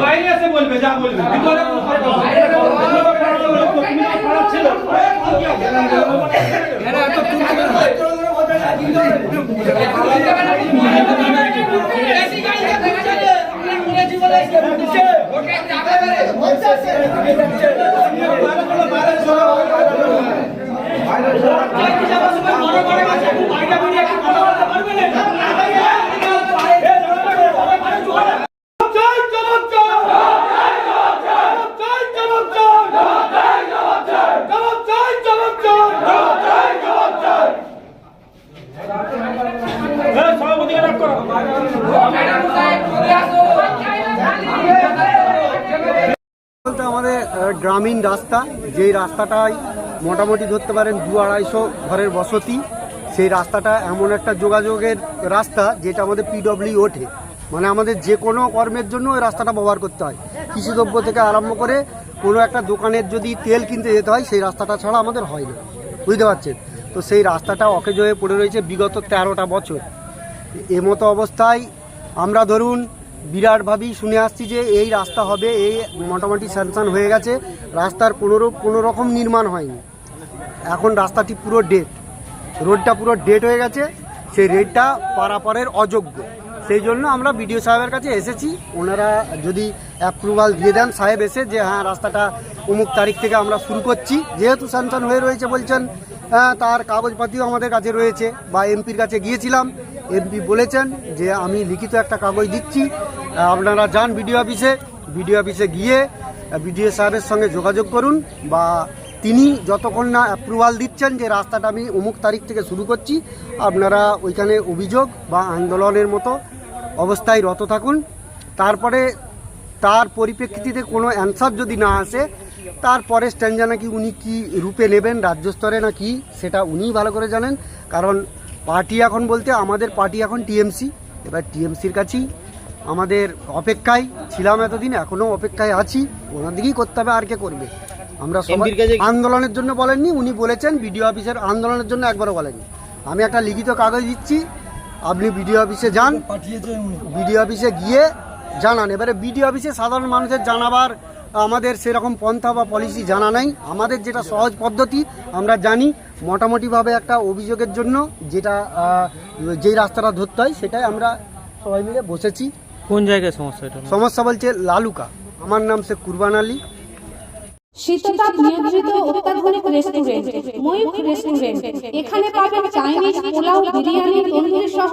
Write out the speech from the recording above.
বাইরে এসে বলবে যা বলবে গ্রামীণ রাস্তা, যেই রাস্তাটাই মোটামুটি ধরতে পারেন দু আড়াইশো ঘরের বসতি, সেই রাস্তাটা এমন একটা যোগাযোগের রাস্তা যেটা আমাদের পিডব্লিউ ওঠে। মানে আমাদের যে কোনো কর্মের জন্য ওই রাস্তাটা ব্যবহার করতে হয়। কৃষিদ্রব্য থেকে আরম্ভ করে কোনো একটা দোকানের যদি তেল কিনতে যেতে হয়, সেই রাস্তাটা ছাড়া আমাদের হয় না। বুঝতে পারছেন? তো সেই রাস্তাটা অকেজ হয়ে পড়ে রয়েছে বিগত তেরোটা বছর। এমতো অবস্থায় আমরা ধরুন বিরাটভাবেই শুনে আসছি যে এই রাস্তা হবে, এই মোটামুটি স্যাংশন হয়ে গেছে। রাস্তার কোনোরূপ কোনো রকম নির্মাণ হয়নি। এখন রাস্তাটি পুরো ডেট রোডটা পুরো ডেট হয়ে গেছে। সেই রেডটা পারাপারের অযোগ্য। সেই জন্য আমরা বিডিও সাহেবের কাছে এসেছি। ওনারা যদি অ্যাপ্রুভাল দিয়ে দেন, সাহেব এসে যে হ্যাঁ রাস্তাটা অমুক তারিখ থেকে আমরা শুরু করছি। যেহেতু স্যাংশন হয়ে রয়েছে বলছেন তার কাগজপাতিও আমাদের কাছে রয়েছে, বা এমপির কাছে গিয়েছিলাম। এমপি বলেছেন যে আমি লিখিত একটা কাগজ দিচ্ছি। আপনারা যান বিডিও অফিসে। বিডিও অফিসে গিয়ে বিডিও সাহেবের সঙ্গে যোগাযোগ করুন বা তিনি যতক্ষণ না অ্যাপ্রুভাল দিচ্ছেন যে রাস্তাটা আমি অমুক তারিখ থেকে শুরু করছি, আপনারা ওইখানে অভিযোগ বা আন্দোলনের মতো অবস্থায় রত থাকুন। তারপরে তার পরিপ্রেক্ষিতে কোনো অ্যান্সার যদি না আসে তারপরে স্ট্যান্ডা নাকি উনি কি রূপে নেবেন, রাজ্য স্তরে না কি সেটা উনিই ভালো করে জানেন। কারণ পার্টি এখন বলতে আমাদের পার্টি এখন টিএমসি। এবার টিএমসির কাছেই আমাদের অপেক্ষায় ছিলাম এতদিন এখনও অপেক্ষায় আছি। ওনার দিকেই করতে হবে আর কে করবে। আমরা সবাই আন্দোলনের জন্য বলেননি উনি বলেছেন বিডিও অফিসের আন্দোলনের জন্য একবারও বলেননি। আমি একটা লিখিত কাগজ দিচ্ছি আপনি বিডিও অফিসে যান বিডিও অফিসে গিয়ে জানান। এবারে বিডিও অফিসে সাধারণ মানুষের জানাবার আমাদের সেরকম পন্থা বা পলিসি জানা নাই। আমাদের যেটা সহজ পদ্ধতি আমরা জানি মোটামুটিভাবে একটা অভিযোগের জন্য যেটা যেই রাস্তাটা ধরতে হয় সেটাই আমরা সবাই মিলে বসেছি। কোন জায়গায় সমস্যা এটা? সমস্যা বলছে লালুকা। আমার নাম সে কুরবান আলী। শীততাপ নিয়ন্ত্রিত অত্যাধুনিক রেস্টুরেন্ট ময়ূখ রেস্টুরেন্ট এখানে পাবেন চাইনিজ পোলাও বিরিয়ানি তন্দুরি সহ